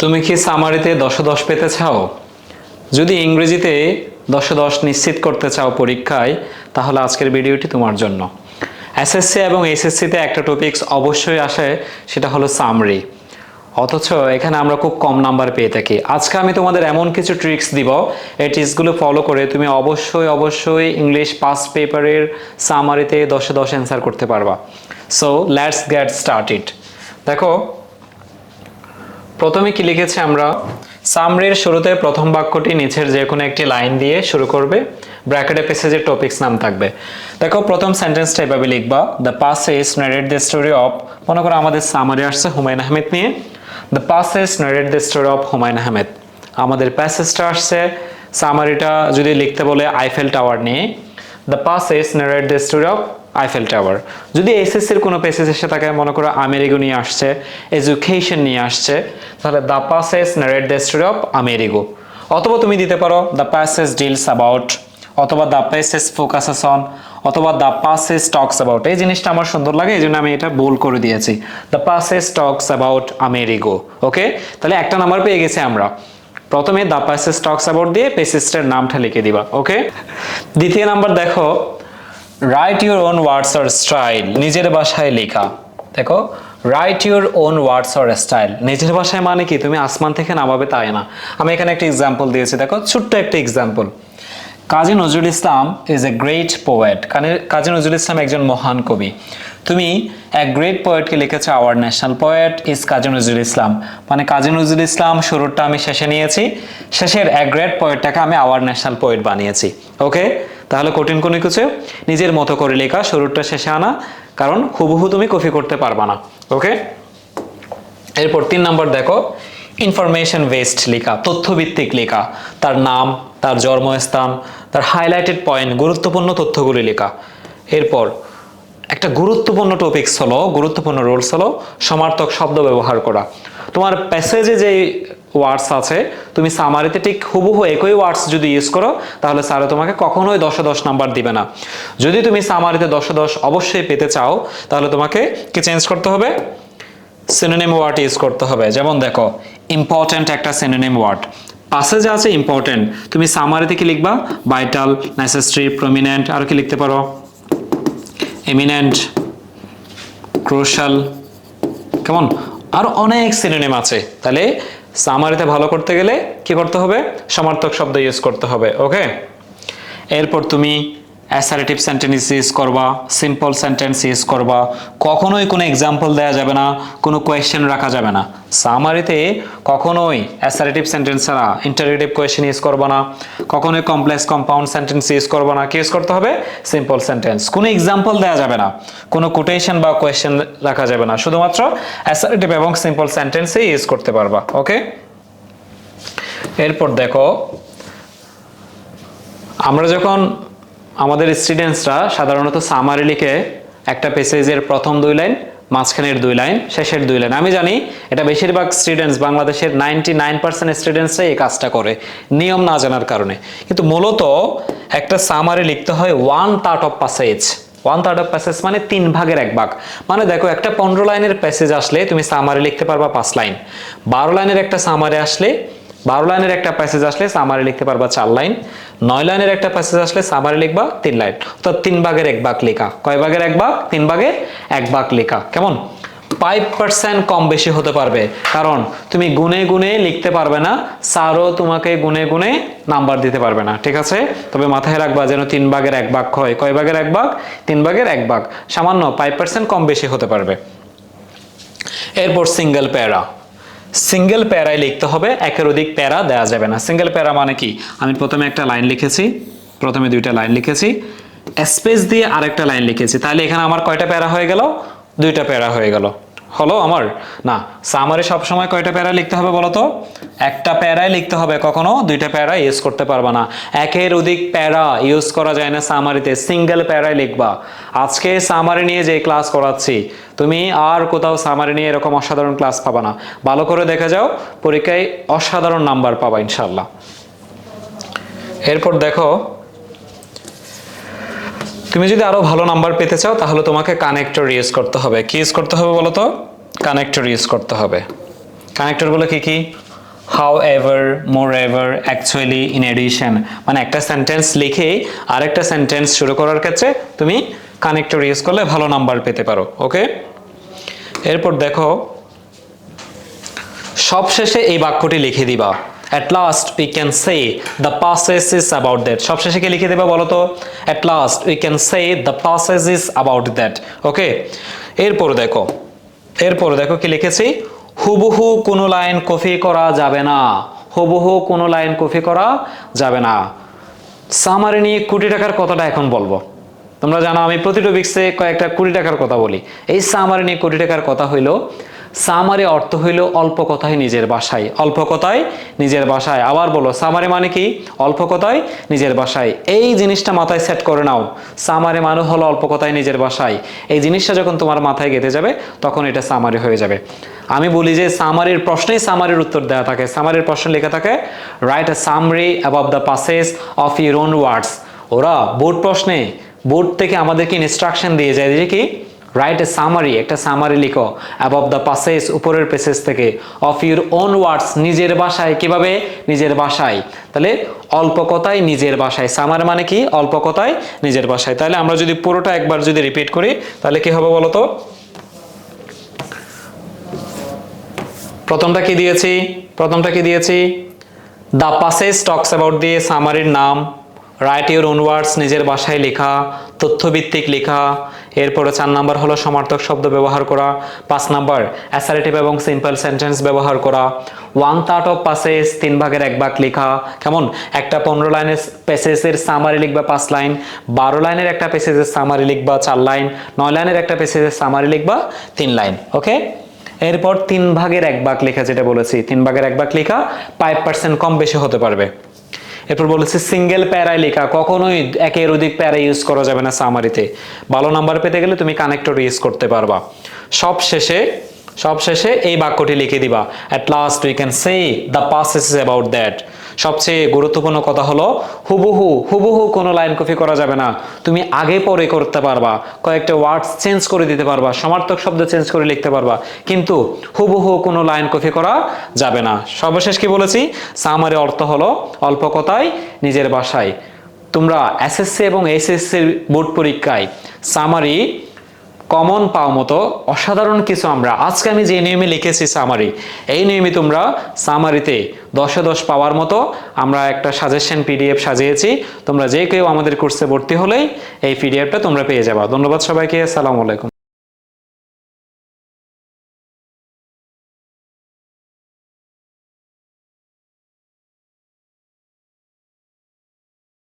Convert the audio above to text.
তুমি কি সামারিতে দশে দশ পেতে চাও? যদি ইংরেজিতে দশে দশ নিশ্চিত করতে চাও পরীক্ষায়, তাহলে আজকের ভিডিওটি তোমার জন্য। এসএসসি এবং এসএসসিতে একটা টপিকস অবশ্যই আসে, সেটা হলো সামরি অথচ এখানে আমরা খুব কম নাম্বার পেয়ে থাকি। আজকে আমি তোমাদের এমন কিছু ট্রিক্স দিব, এই ট্রিক্সগুলো ফলো করে তুমি অবশ্যই অবশ্যই ইংলিশ পাস পেপারের সামারিতে দশে দশ অ্যান্সার করতে পারবা। সো লেটস গেট স্টার্টেড দেখো প্রথমে কি লিখেছি আমরা? সামরির শুরুতে প্রথম বাক্যটি নিচের যে কোনো একটি লাইন দিয়ে শুরু করবে। ব্র্যাকেটে প্যাসেজের টপিকস নাম থাকবে। দেখো, প্রথম সেন্টেন্সটা এভাবে লিখবা। The passage narrate the story of মনে করো আমাদের সামারি আসছে হুমায়ুন আহমেদ নিয়ে। The passage narrate the story of Humayun Ahmed. আমাদের প্যাসেজটা আসছে সামারিটা যদি লিখতে বলে আইফেল টাওয়ার নিয়ে। The passage narrate the story of Eiffel tower যদি এসএসসির কোনো পেসেজ এসে থাকে মনে করো আমেরিগো নিয়ে আসছে এডুকেশন নিয়ে আসছে, তাহলে the passage narrate the story of Amerigo অথবা তুমি দিতে পারো দ্য প্যাসেজ ডিলস অ্যাবাউট অথবা দ্য প্যাসেজ ফোকাসেস অন অথবা দ্য পাসেজ টক্স অ্যাবাউট এই জিনিসটা আমার সুন্দর লাগে, এই জন্য আমি এটা বোল করে দিয়েছি। The passage talks about Amerigo okay তাহলে একটা নাম্বার পেয়ে গেছি আমরা। প্রথমে দ্য প্যাসেজ টক্স অ্যাবাউট দিয়ে পেসেজটার নামটা লিখে দিবা ওকে দ্বিতীয় নাম্বার দেখো write your own words or style নিজের ভাষায় লেখা। দেখো write your own words or style নিজের ভাষায় মানে কি? তুমি আসমান থেকে নামাবে তাই না? আমি এখানে একটা এক্সাম্পল দিয়েছি। দেখো, ছোট্ট একটা example Kazi Nazrul Islam is a great poet Kazi Nazrul Islam একজন মহান কবি। তুমি এক গ্রেট পোয়েটকে লিখেছো our national poet is Kazi Nazrul Islam. মানে কাজী নজরুল ইসলাম শুরুটা আমি শেষে নিয়েছি। শেষের এক গ্রেট পোয়েটটাকে আমি আওয়ার ন্যাশনাল পোয়েট বানিয়েছি। ওকে তাহলে কঠিন কোনো কিছু নিজের মতো করে লেখা শুরুটা শেষে আনা, কারণ হুবহু তুমি কপি করতে পারবা না ওকে এরপর তিন নম্বর দেখো ইনফরমেশন বেসড লেখা, তথ্যভিত্তিক লেখা, তার নাম, তার জন্মস্থান, তার হাইলাইটেড পয়েন্ট গুরুত্বপূর্ণ তথ্যগুলি লেখা। এরপর একটা গুরুত্বপূর্ণ টপিকস হলো, গুরুত্বপূর্ণ রোলস হলো সমার্থক শব্দ ব্যবহার করা। তোমার প্যাসেজে যে ওয়ার্ডস আছে। তুমি সামারিতে ঠিক হুবহু একই ওয়ার্ডস যদি ইউজ করো, তাহলে স্যারে তোমাকে কখনোই দশে দশ নাম্বার দিবে না। যদি তুমি সামারিতে দশে দশ অবশ্যই পেতে চাও, তাহলে তোমাকে কি চেঞ্জ করতে হবে? সিনোনিম ওয়ার্ড ইউজ করতে হবে। যেমন দেখো ইম্পর্ট্যান্ট একটা সিনোনিম ওয়ার্ড পাশে যা আছে ইম্পর্ট্যান্ট তুমি সামারিতে কি লিখবা? ভাইটাল নেসেসারি প্রমিনেন্ট আর কি লিখতে পারো? এমিনেন্ট ক্রোশাল কেমন? আর অনেক সিনোনিম আছে। তাহলে সামারিতে ভালো করতে গেলে কি করতে হবে? সমার্থক শব্দ ইউজ করতে হবে ওকে এরপর তুমি অ্যাসারেটিভ সেন্টেন্স ইউজ করবা সিম্পল সেন্টেন্স ইউজ করবা কখনোই কোনো এক্সাম্পল দেওয়া যাবে না কোনো কোয়েশ্চেন রাখা যাবে না সামারিতে কখনোই অ্যাসারেটিভ সেন্টেন্স ছাড়া ইন্টারেটিভ কোয়েশ্চেন ইউজ করবা না কখনোই কমপ্লেক্স কম্পাউন্ড সেন্টেন্স ইউজ করবা না কি ইউজ করতে হবে সিম্পল সেন্টেন্স কোনো এক্সাম্পল দেওয়া যাবে না কোনো কোটেশন বা কোয়েশ্চেন রাখা যাবে না শুধুমাত্র অ্যাসারেটিভ এবং সিম্পল সেন্টেন্সই ইউজ করতে পারবা ওকে এরপর দেখো, আমরা যখন আমাদের স্টুডেন্টসরা সাধারণত সামারি লিখে একটা পেসেজের প্রথম দুই লাইন মাঝখানের দুই লাইন শেষের দুই লাইন আমি জানি এটা বেশিরভাগ স্টুডেন্টস বাংলাদেশের নাইনটি নাইন পার্সেন্ট স্টুডেন্টসরাই এই কাজটা করে, নিয়ম না জানার কারণে। কিন্তু মূলত একটা সামারি লিখতে হয় one third of passage one third of passage মানে তিন ভাগের এক ভাগ। মানে দেখো, একটা পনেরো লাইনের প্যাসেজ আসলে তুমি সামারি লিখতে পারবা পাঁচ লাইন বারো লাইনের একটা সামারি আসলে বারো লাইনের একটা প্যাসেজ আসলে সামারি লিখতে পারবা চার লাইন। নয় লাইনের একটা প্যাসেজ আসলে সামারি লিখবা তিন লাইন। অর্থাৎ তিন ভাগের এক ভাগ লেখা। কয় ভাগের এক ভাগ? তিন ভাগের এক ভাগ লেখা। কেমন? ফাইভ পার্সেন্ট কম বেশি হতে পারবে। কারণ তুমি গুনে গুনে লিখতে পারবে না, স্যারও তোমাকে গুনে গুনে নাম্বার দিতে পারবে না। ঠিক আছে? তবে মাথায় রাখবা যেন তিন ভাগের এক ভাগ হয়। কয় ভাগের এক ভাগ? তিন ভাগের এক ভাগ। সামান্য ফাইভ পার্সেন্ট কম বেশি হতে পারবে। এরপর সিঙ্গেল প্যারা সিঙ্গেল প্যারায় লিখতে হবে, একের অধিক প্যারা দেওয়া যাবে না। সিঙ্গেল প্যারা মানে কি? আমি প্রথমে একটা লাইন লিখেছি, প্রথমে দুইটা লাইন লিখেছি। স্পেস দিয়ে আরেকটা লাইন লিখেছি। তাহলে এখানে আমার কয়টা প্যারা হয়ে গেল? দুইটা প্যারা হয়ে গেল। হলো আমার? না সামারে সবসময় কয়টা প্যারা লিখতে হবে বলো তো? একটা প্যারায় লিখতে হবে, কখনো দুইটা প্যারা ইউজ করতে পারবা না। একের অধিক প্যারা ইউজ করা যায় না সামারিতে সিঙ্গেল প্যারায় লিখবা। আজকে সামারি নিয়ে যে ক্লাস করাচ্ছি, তুমি আর কোথাও সামারি নিয়ে এরকম অসাধারণ ক্লাস পাবা না। ভালো করে দেখে যাও, পরীক্ষায় অসাধারণ নাম্বার পাবা ইনশাল্লাহ এরপর দেখো তুমি যদি আরও ভালো নাম্বার পেতে চাও, তাহলে তোমাকে কানেক্টর ইউজ করতে হবে। কি ইউজ করতে হবে বলো তো কানেক্টর ইউজ করতে হবে। কানেক্টরগুলো কি কি? However moreover actually in addition মানে একটা সেন্টেন্স লিখে আরেকটা সেন্টেন্স শুরু করার ক্ষেত্রে তুমি কানেক্টর ইউজ করলে ভালো নাম্বার পেতে পারো ওকে এরপর দেখো, সবশেষে এই বাক্যটি লিখে দিবা। At last we can say the passage is about that সবশেষে কি লিখে দেবা বলো তো? At last we can say the passage is about that okay এরপর দেখো এরপর দেখো কি লিখেছি? হুবহু কোনো লাইন কপি করা যাবে না। হুবহু কোনো লাইন কপি করা যাবে না। সামারি নিয়ে কোটি টাকার কথাটা এখন বলব। তোমরা জানো আমি প্রতি টপিক্সে কয়েকটা কোটি টাকার কথা বলি। এই সামারি নিয়ে কোটি টাকার কথা হইল সামারি অর্থ হইল অল্প কথায় নিজের বাসায়। অল্প কথায় নিজের বাসায়। আবার বলো, সামারি মানে কি? অল্প কথায় নিজের বাসায়। এই জিনিসটা মাথায় সেট করে নাও। সামারি মানে হলো অল্প কথায় নিজের বাসায়। এই জিনিসটা যখন তোমার মাথায় গেঁথে যাবে, তখন এটা সামারি হয়ে যাবে। আমি বলি যে সামারির প্রশ্নেই সামারির উত্তর দেওয়া থাকে। সামারির প্রশ্ন লেখা থাকে write a summary above the passage of your own words ওরা বোর্ড প্রশ্নে, বোর্ড থেকে আমাদেরকে ইনস্ট্রাকশন দিয়ে যায়। যে কি? রাইট এ সামারি একটা সামারি লিখো অ্যাবভ দ্য পাসেজ উপরের পেসেজ থেকে অফ ইউর ওন ওয়ার্ডস নিজের ভাষায় কীভাবে? নিজের ভাষায় তাহলে অল্প কথায় নিজের ভাষায় সামার মানে কি? অল্প কথায় নিজের ভাষায় তাহলে আমরা যদি পুরোটা একবার যদি রিপিট করি, তাহলে কি হবে বলো তো? প্রথমটা কি দিয়েছি? প্রথমটা কি দিয়েছি? দ্য পাসেজ টক্স অ্যাবাউট দিয়ে সামারির নাম। রাইট ইউর ওন ওয়ার্ডস নিজের বাসায় লেখা, তথ্যভিত্তিক লেখা এরপরে চার নাম্বার হলো সমার্থক শব্দ ব্যবহার করা, পাঁচ নাম্বার অ্যাসারেটিভ এবং সিম্পল সেন্টেন্স ব্যবহার করা, ওয়ান থার্ড অফ পাসেজ তিন ভাগের এক ভাগ লেখা, কেমন? একটা পনেরো লাইনের পেসেজের সামারি লিখবা পাঁচ লাইন, বারো লাইনের একটা পেসেজের সামারি লিখবা চার লাইন, নয় লাইনের একটা পেসেজের সামারি লিখবা তিন লাইন ওকে এরপর তিন ভাগের এক ভাগ লেখা, যেটা বলেছি, তিন ভাগের এক ভাগ লেখা ফাইভ পার্সেন্ট কম বেশি হতে পারবে। এরপর বলেছে, সিঙ্গেল প্যারায় লেখা, কখনোই একের অধিক প্যারা ইউজ করা যাবে না সামারিতে ভালো নাম্বার পেতে গেলে তুমি কানেক্টর ইউজ করতে পারবা। সব শেষে সব শেষে এই বাক্যটি লিখে দিবা at last we can say the pass is about that সবচেয়ে গুরুত্বপূর্ণ কথা হলো, হুবহু হুবহু কোনো লাইন কপি করা যাবে না। তুমি আগে পরে করতে পারবা, কয়েকটা ওয়ার্ডস চেঞ্জ করে দিতে পারবা, সমার্থক শব্দ চেঞ্জ করে লিখতে পারবা, কিন্তু হুবহু কোনো লাইন কপি করা যাবে না। সর্বশেষ কি বলেছি? সামারি অর্থ হলো, অল্প কথায় নিজের বাসায় তোমরা এসএসসি এবং এসএসসির বোর্ড পরীক্ষায় সামারি কমন পাওয়া মতো অসাধারণ কিছু আমরা। আজকে আমি যে নিয়মে লিখেছি সামারি এই নিয়মে তোমরা সামারিতে দশে দশ পাওয়ার মতো আমরা একটা সাজেশন পিডিএফ সাজিয়েছি। তোমরা যে কেউ আমাদের কোর্সে ভর্তি হলেই এই পিডিএফটা তোমরা পেয়ে যাবা। ধন্যবাদ সবাইকে। আসসালামু আলাইকুম।